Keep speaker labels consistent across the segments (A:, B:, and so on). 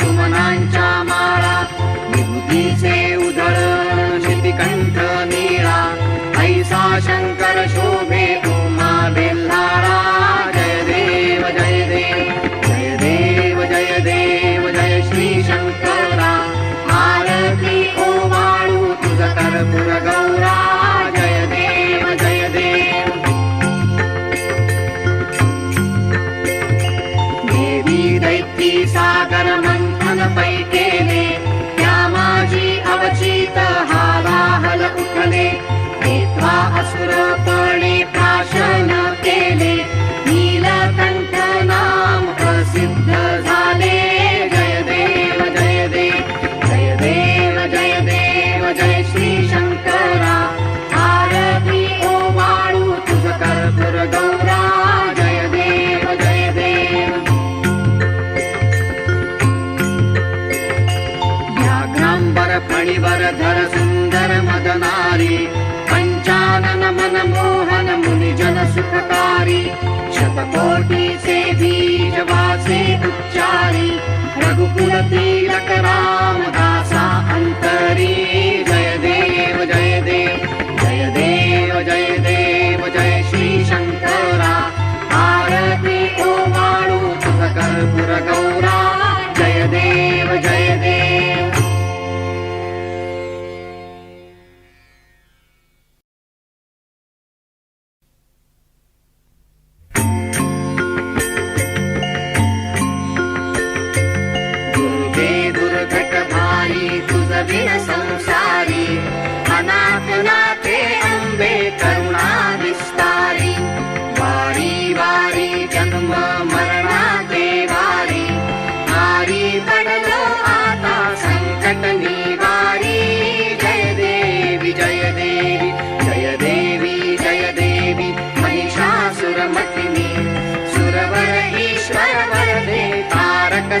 A: सुमनांच्या मा कोटि से बीज वासे उच्चारी रघुकुल तिलक राम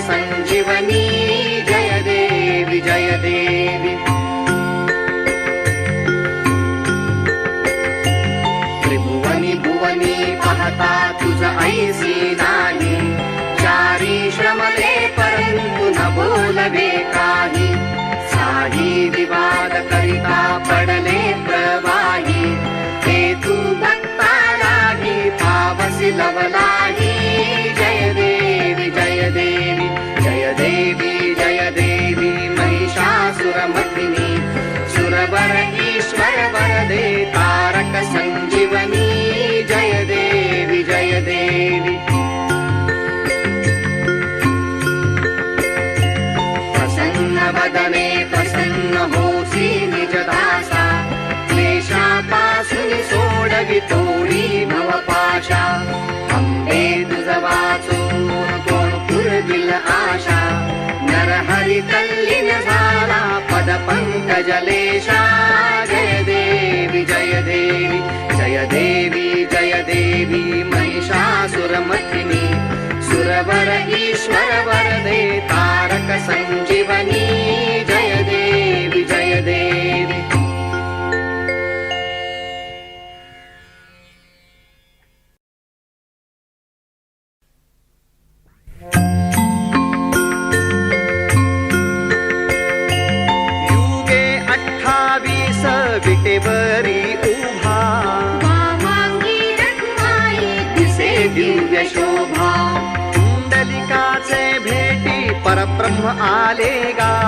A: संजीवनी जय देवि जय देवि। त्रिभुवनि भुवनी पहता तुझ ऐसी नानी चारी श्रमले परन्तु न बोलवे काही साही विवाद करिता पडले प्रवाही हे तू भक्ता पावसि लवलाही। क सञ्जीवनी जय देवि जय देवि प्रसन्न वदने प्रसन्न होसी निजदासा। भव पाशा अम्बे भवशाे कोणपुरबिल आशा। नरहरितल्लिनसा पदपङ्कजले देवी जय देवी महिषासुरमथिनी सुरवर ईश्वर वरदे तारक सञ्जीवनी जय देवी जय जाएगा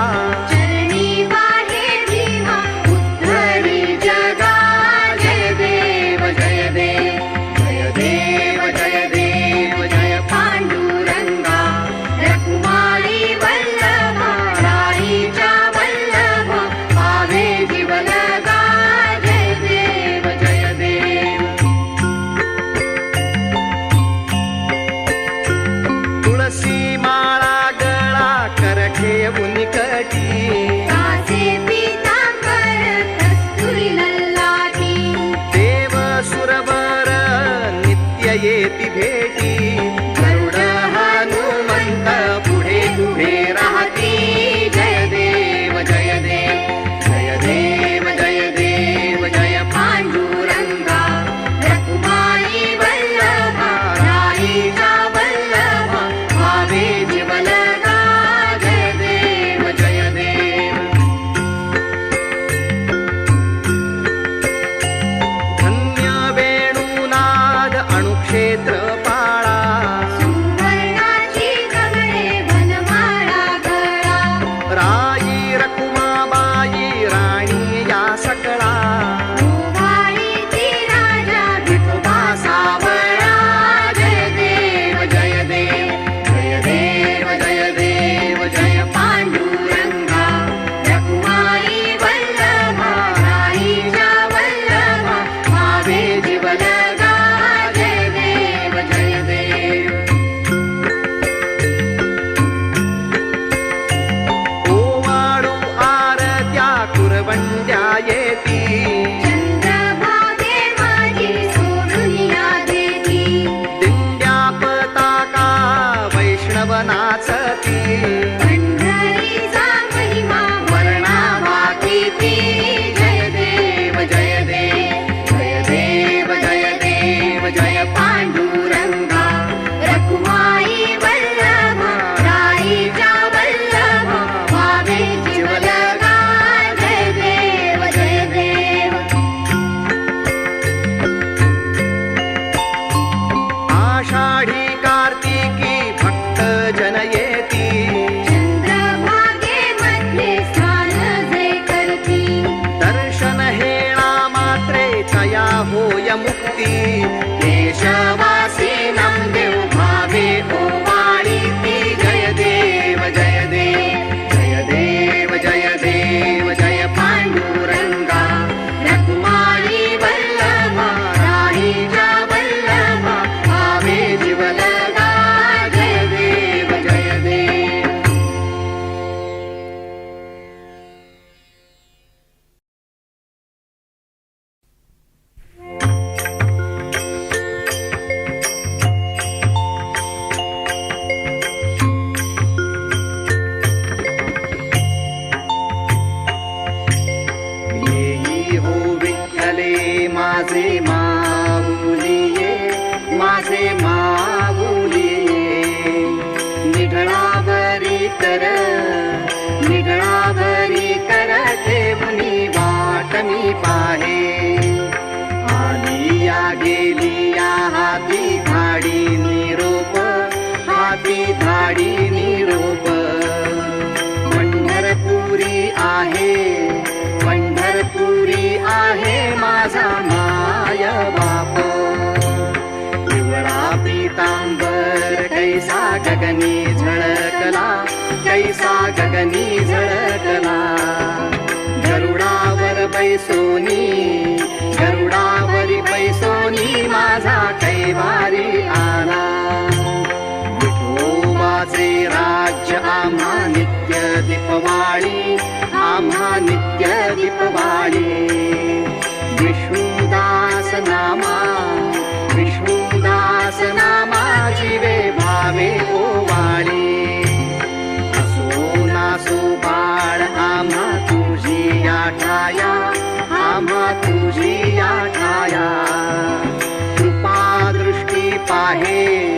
A: ஏத்த माझे माऊलिये माझे माऊलिये. निगळावरी कर निगळावरी कर ठेवणी वाट मी पाहे. आली या गेली या हाती धाडी निरोप हाती धाडी निरोप. पंढरपुरी आहे पंढरपुरी आहे माझा कातांबर कैसा गगनी झळकला कैसा गगनी झळकला. गरुडावर पैसोनी गरुडावरी पैसोनी माझा कैवारी आला. विठोबाचे राज्य आम्हा नित्य दीपवाळी आम्हा नित्य दीपवाळी विष्णुदास नामा वेळोवारी असो नासो बाळ आम्हा तुझी या ठाया कृपा दृष्टी पाहे.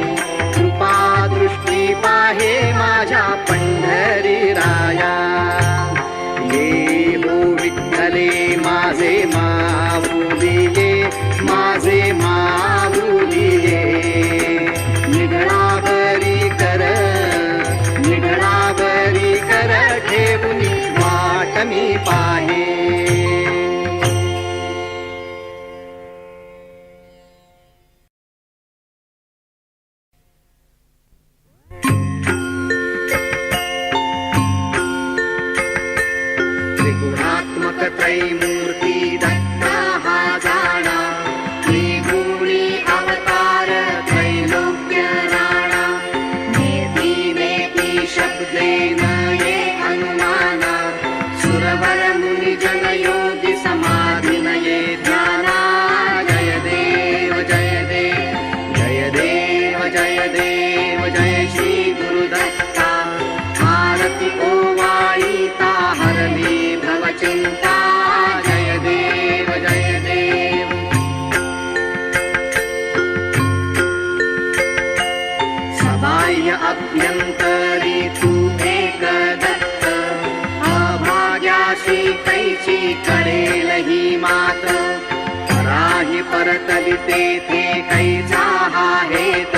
A: तेथे कैचा आहेत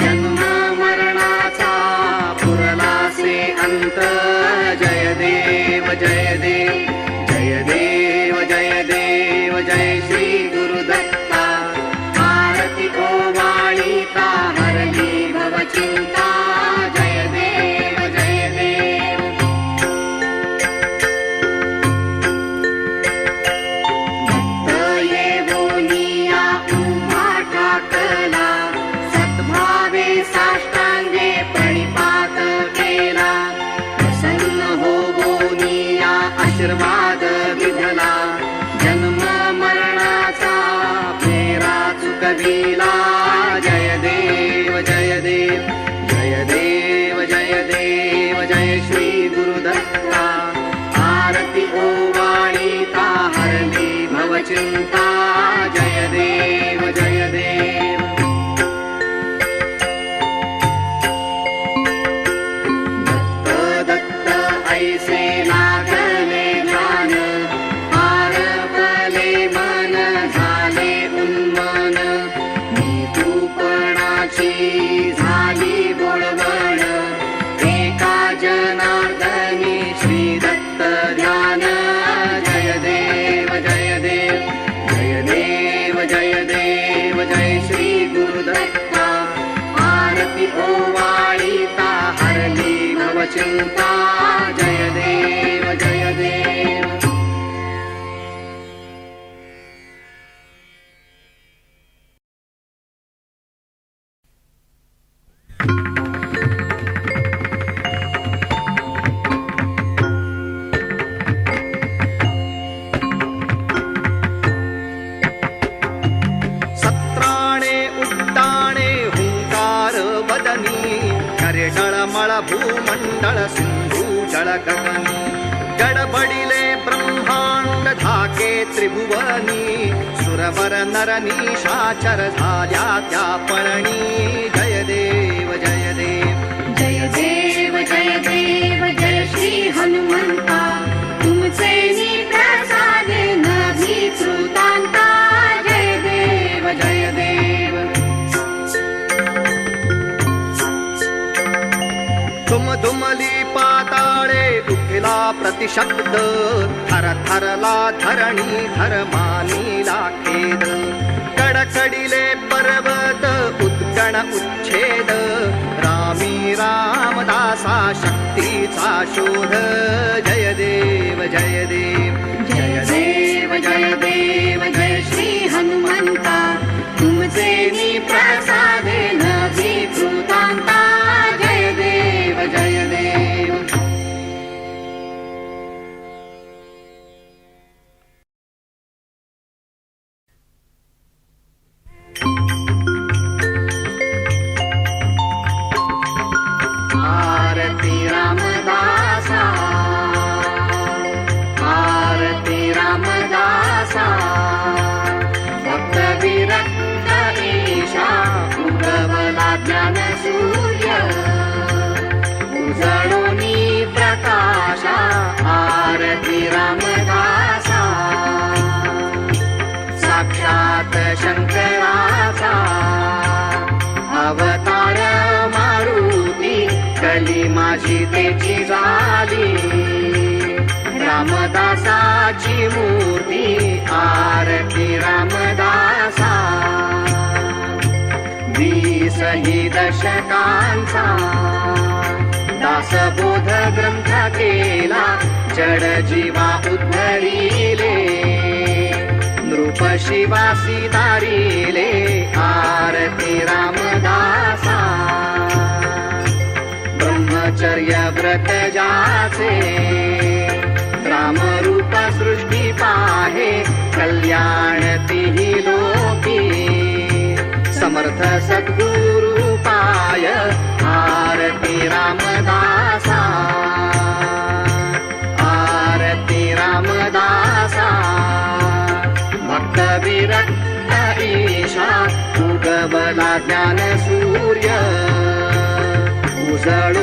A: जन्म मरणाचा पुरलासे अंत. उठला प्रतिशब्द थर थरला धरणी धर्मानीला खेद कडकडीले पर्वत उद्गण उच्छेद. रामी रामदासा शक्तीचा शोध. जय देव जय देव जय देव जय देव जय श्री हनुमंता. तुमचे प्रसादे कली माझी त्याची झाली. रामदासाची मूर्ती आरती रामदासा. वीसही दशकांचा दासबोध ग्रंथ केला जड जीवा उद्धरिले. नृप शिवासी दारिले आरती रामदासा. ब्रह्मचर्य व्रत जाचे रामरूप सृष्टी पाहे कल्याण तिही लोकी। समर्थ सद्गुरु पाय आरती रामदासा। आरती रामदासा। भक्त विरक्त ईशा उगवला ज्ञान सूर्य। उजळू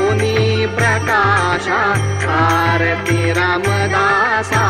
A: भारती रामदासा।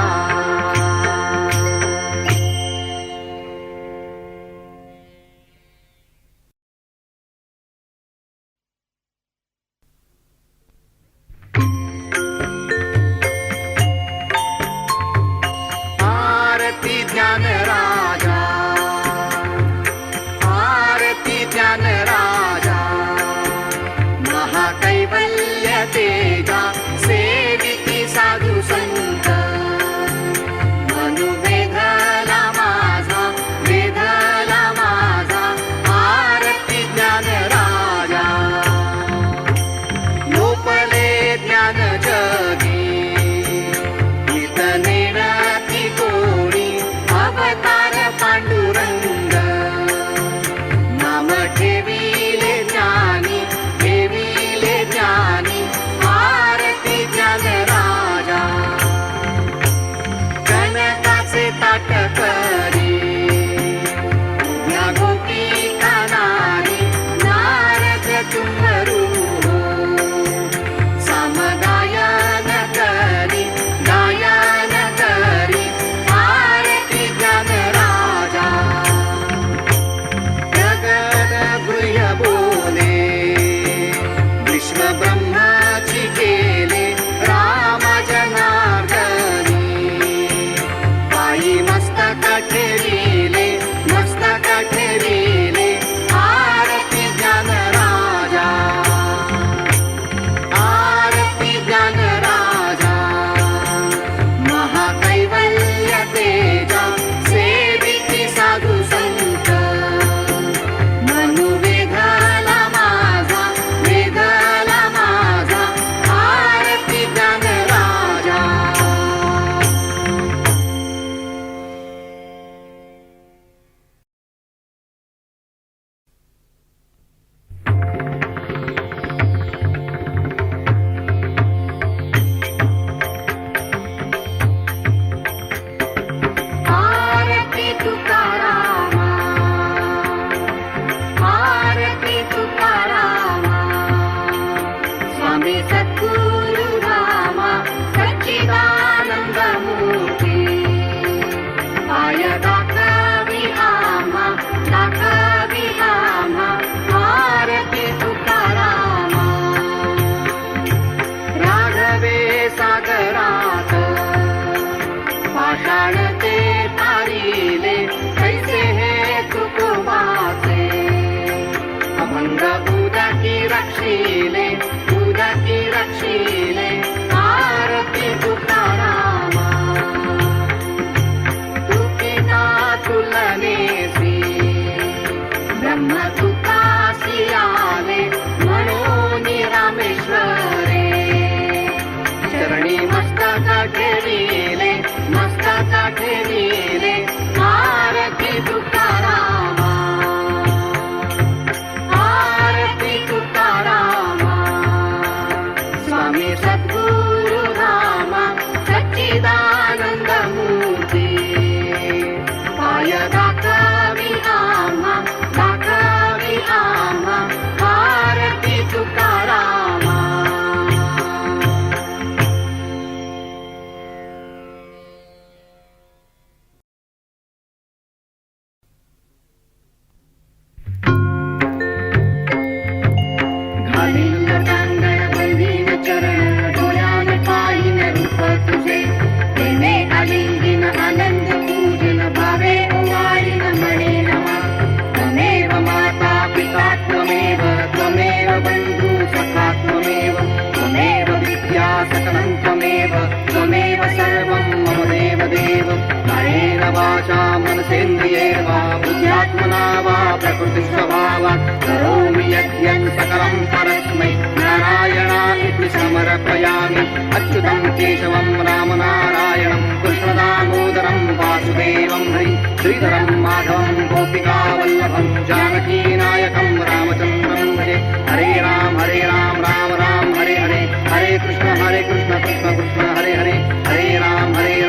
A: मनसेन्द्रियैर्वा बुद्ध्यात्मना वा प्रकृतिस्वभावात् करोमि यज्ञं सकलं परस्मै नारायणा इति समर्पयामि अच्युतं केशवं रामनारायणं कृष्णदामोदरं वासुदेवं हरि श्रीधरं माधवं गोपिकावल्लभं जानकीनायकं रामचन्द्रं भजे हरे राम हरे राम राम राम हरे हरे हरे कृष्ण हरे कृष्ण कृष्ण कृष्ण हरे हरे हरे राम हरे राम